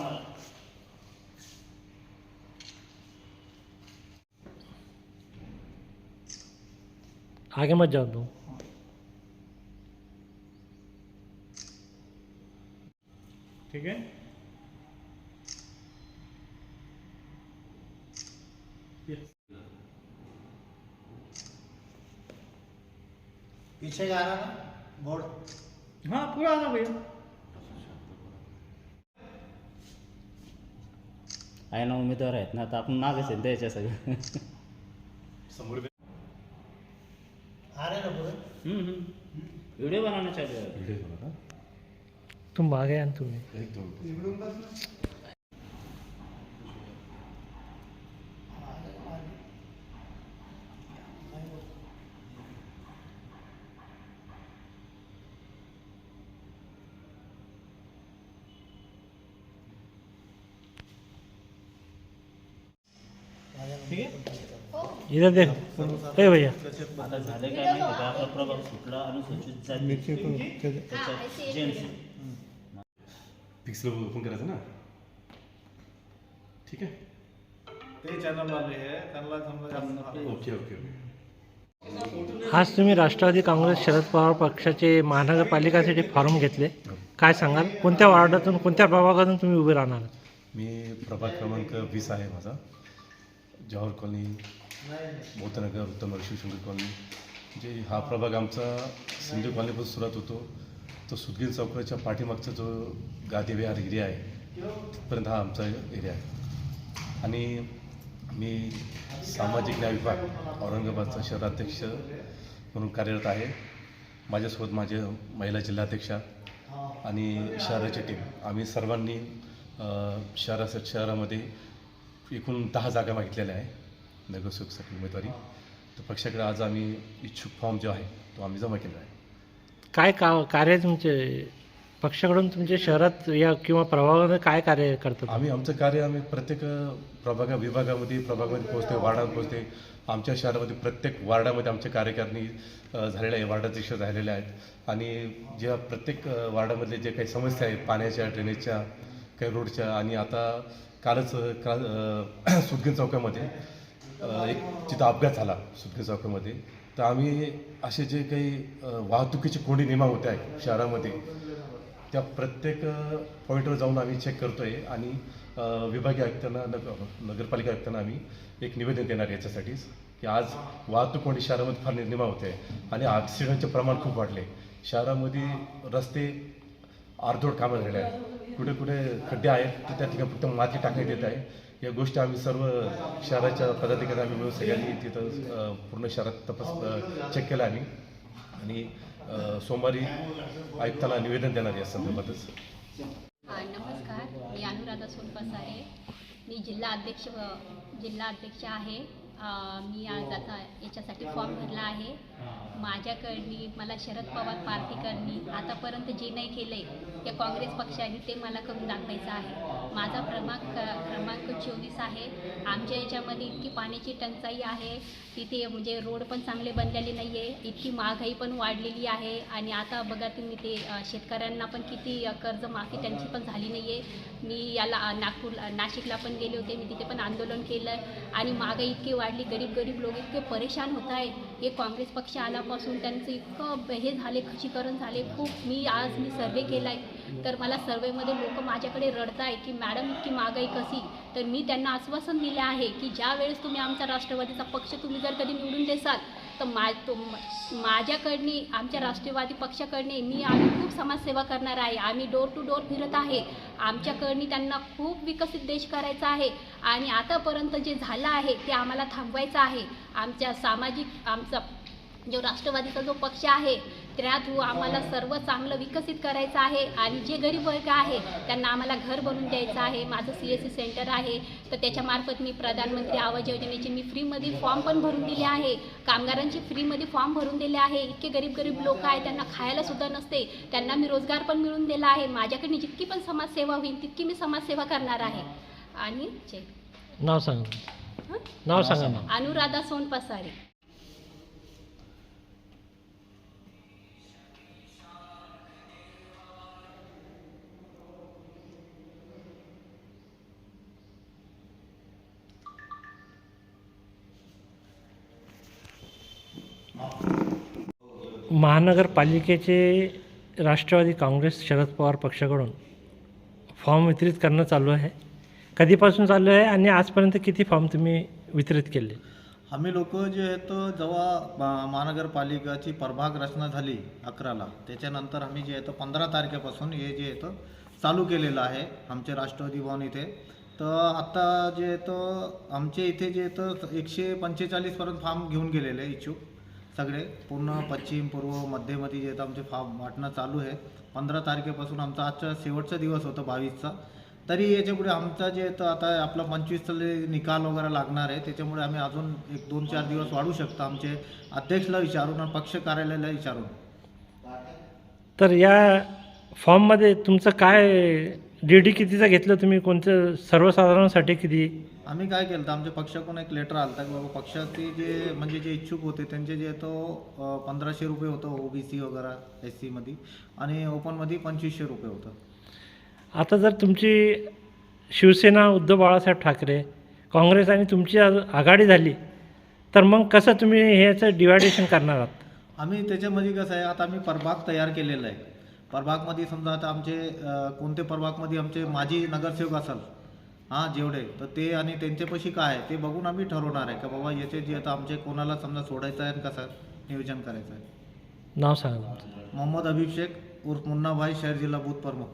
आम्हाला आगे मत जाओ तू ठीक है? पीछे जा रहा ना बोर्ड। हाँ पूरा आना भैया। आहे ना उमेदवार आहेत ना आता आपण मागेच आहे द्यायच्या सगळं आ रहे ना पूरे हम्म, हम्म. व्हिडिओ बनवणं चालू आहे तुम है इधर देखो ए भैया. आता झाले काय माहिती का आपला प्रभाग सुटला अनुसूचित जाती. त्याच्यात जेंट्स पिक्सल ओपन करायचं ना? ठीक आहे. ते चॅनल वाले आहे. त्यांना समजा ओके ओके ओके. आज तुम्ही राष्ट्रवादी काँग्रेस शरद पवार पक्षाचे महानगरपालिकासाठी फॉर्म घेतले. काय सांगाल? कोणत्या वार्डातून कोणत्या प्रभागातून तुम्ही उभे राहणार? मी प्रभाग क्रमांक वीस आहे माझा. जवाहर कॉलनी भूतनगर उत्तम शिवशंकर कॉलनी. जे हा प्रभाग आमचा सिंधू कॉलनीपासून सुरुवात होतो. तो सुदगीर चौकाच्या पाठीमागचा जो गादी विहार एरिया आहे तिथपर्यंत हा आमचा एरिया आहे. आणि मी सामाजिक न्याय विभाग औरंगाबादचा शहराध्यक्ष म्हणून कार्यरत आहे. माझ्यासोबत माझे महिला जिल्हाध्यक्षा आणि शहराची टीम आम्ही सर्वांनी शहरा शहरामध्ये एकूण दहा जागा मागितलेल्या आहे. नगरसेवकसाठी उमेदवारी. तर पक्षाकडे आज आम्ही इच्छुक फॉर्म जो आहे तो आम्ही जमा केला आहे. काय का कार्य तुमचे पक्षाकडून तुमच्या शहरात या किंवा प्रभागामध्ये काय कार्य करतात? आम्ही आमचं कार्य आम्ही प्रत्येक प्रभागा विभागामध्ये प्रभागामध्ये पोहोचते वार्डात पोहोचते आमच्या शहरामध्ये प्रत्येक वार्डामध्ये आमच्या कार्यकारिणी झालेल्या आहे वार्डाध्यक्ष झालेल्या आहेत. आणि ज्या प्रत्येक वार्डामधले जे काही समस्या आहेत पाण्याच्या ड्रेनेजच्या काही रोडच्या आणि आता कालच का अ, सुदगीर चौकामध्ये एक तिथं अपघात झाला सुदगीर चौकामध्ये. तर आम्ही असे जे काही वाहतुकीची कोंडी निर्माण होत आहे शहरामध्ये त्या प्रत्येक पॉईंटवर जाऊन आम्ही चेक करतो आहे आणि विभागीय आयुक्तांना नग नगरपालिका आयुक्तांना आम्ही एक निवेदन देणार आहे याच्यासाठीच की आज वाहतूक कोंडी शहरामध्ये फार निर्माण होते आहे आणि ॲक्सिडेंटचे प्रमाण खूप वाढले. शहरामध्ये रस्ते अर्धवट कामं झालेले आहेत. कुठे कुठे खड्डे आहेत तर त्या ठिकाणी फक्त माती टाकण्यात येत आहे. या गोष्टी आम्ही सर्व शहराच्या पदाधिकारी आम्ही मिळून सगळ्यांनी तिथं पूर्ण शहरात तपास चेक केला आम्ही. आणि सोमवारी आयुक्तांना निवेदन देणार या संदर्भातच. नमस्कार. मी अनुराधा सोनपास आहे. मी जिल्हा अध्यक्ष जिल्हा अध्यक्ष आहे. मी आज आता याच्यासाठी फॉर्म भरला आहे. माझ्याकडनी मला शरद पवार पार्टीकडनी आतापर्यंत जे नाही केलं आहे या काँग्रेस पक्षाने ते मला करून दाखवायचं आहे. माझा क्रमांक क्रमांक चोवीस आहे. आमच्या याच्यामध्ये इतकी पाण्याची टंचाई आहे. तिथे म्हणजे रोड पण चांगले बनलेले नाही आहे इतकी महागाई पण वाढलेली आहे. आणि आता बघा तुम्ही ते शेतकऱ्यांना पण किती कर्जमाफी त्यांची पण झाली नाही आहे मी याला नागपूर नाशिकला पण गेले होते. मी तिथे पण आंदोलन केलं. आणि महागाई इतकी वाढली. गरीब गरीब लोक इतके परेशान होत आहे हे काँग्रेस पक्ष आल्यापासून त्यांचं इतकं हे झाले खुशीकरण झाले. खूप मी आज मी सर्वे केला आहे तर मला सर्वेमध्ये लोक माझ्याकडे रडत आहे की मॅडम इतकी महागाई कशी? तर मी त्यांना आश्वासन दिले आहे की ज्या वेळेस तुम्ही आमचा राष्ट्रवादीचा पक्ष तुम्ही जर कधी निवडून देसाल तर मा तो माझ्याकडनी आमच्या राष्ट्रवादी पक्षाकडने मी आम्ही खूप समाजसेवा करणार आहे. आम्ही डोर टू डोर फिरत आहे. आमच्याकडनी त्यांना खूप विकसित देश करायचा आहे. आणि आतापर्यंत जे झालं आहे ते आम्हाला थांबवायचं आहे. आमच्या सामाजिक आमचा जो राष्ट्रवादीचा जो पक्ष आहे त्यात व आम्हाला सर्व चांगलं विकसित करायचं आहे आणि जे गरीब वर्ग आहे त्यांना आम्हाला घर बनवून द्यायचं आहे. माझं सी एस सी सेंटर आहे. तर त्याच्यामार्फत मी प्रधानमंत्री आवास योजनेचे मी फ्रीमध्ये फॉर्म पण भरून दिले आहे. कामगारांची फ्रीमध्ये फॉर्म भरून दिले आहे. इतके गरीब गरीब लोक आहे त्यांना खायला सुद्धा नसते. त्यांना मी रोजगार पण मिळवून दिला आहे. माझ्याकडे जितकी पण समाजसेवा होईल तितकी मी समाजसेवा करणार आहे. आणि नाव सांगा. नाव सांगा अनुराधा सोनपसारे. महानगरपालिकेचे राष्ट्रवादी काँग्रेस शरद पवार पक्षाकडून फॉर्म वितरित करणं चालू आहे. कधीपासून चालू आहे आणि आजपर्यंत किती फॉर्म तुम्ही वितरित केले? आम्ही लोक जे आहेत जेव्हा महानगरपालिकाची प्रभाग रचना झाली अकराला त्याच्यानंतर आम्ही जे आहे पंधरा तारखेपासून हे जे आहे चालू केलेलं आहे आमचे राष्ट्रवादी भवन इथे. तर आत्ता जे आहे तर आमचे इथे जे आहे एकशे पंचेचाळीसपर्यंत फॉर्म घेऊन गेलेले इच्छुक. सगळे पूर्ण पश्चिम पूर्व मध्यमध्ये जे आहेत आमचे फार्म वाटणं चालू आहे. पंधरा तारखेपासून आमचा आजचा शेवटचा दिवस होता बावीसचा. तरी याच्यापुढे आमचा जे तर आता आपला पंचवीसचा जे निकाल वगैरे लागणार आहे त्याच्यामुळे आम्ही अजून एक दोन चार दिवस वाढू शकतो आमचे अध्यक्षला विचारून आणि पक्ष कार्यालयाला विचारून. तर या फॉर्ममध्ये तुमचं काय डी डी कितीचं घेतलं तुम्ही? कोणतं सर्वसाधारणसाठी किती? आम्ही काय केलं तर आमच्या पक्षाकडून एक लेटर आलं की बाबा पक्षाचे जे म्हणजे जे इच्छुक होते त्यांचे जे तो पंधराशे रुपये होतं ओबीसी वगैरे एस सीमध्ये आणि ओपनमध्ये पंचवीसशे रुपये होतं. आता जर तुमची शिवसेना उद्धव बाळासाहेब ठाकरे काँग्रेस आणि तुमची आघाडी झाली तर मग कसं तुम्ही ह्याचं डिवायडेशन करणार आहात? आम्ही त्याच्यामध्ये कसं आहे आता आम्ही प्रभाग तयार केलेला आहे. प्रभागमध्ये समजा आता आमचे कोणते प्रभागमध्ये आमचे माजी नगरसेवक असाल हां जेवढे तर ते आणि त्यांच्यापाशी काय आहे ते बघून आम्ही ठरवणार आहे का बाबा याचे जे आता आमचे कोणाला समजा सोडायचं आहे आणि कसं नियोजन करायचं आहे. नाव सांगा मोहम्मद शेख उर्फ मुन्नाभाई शहर जिल्हा बूथ प्रमुख.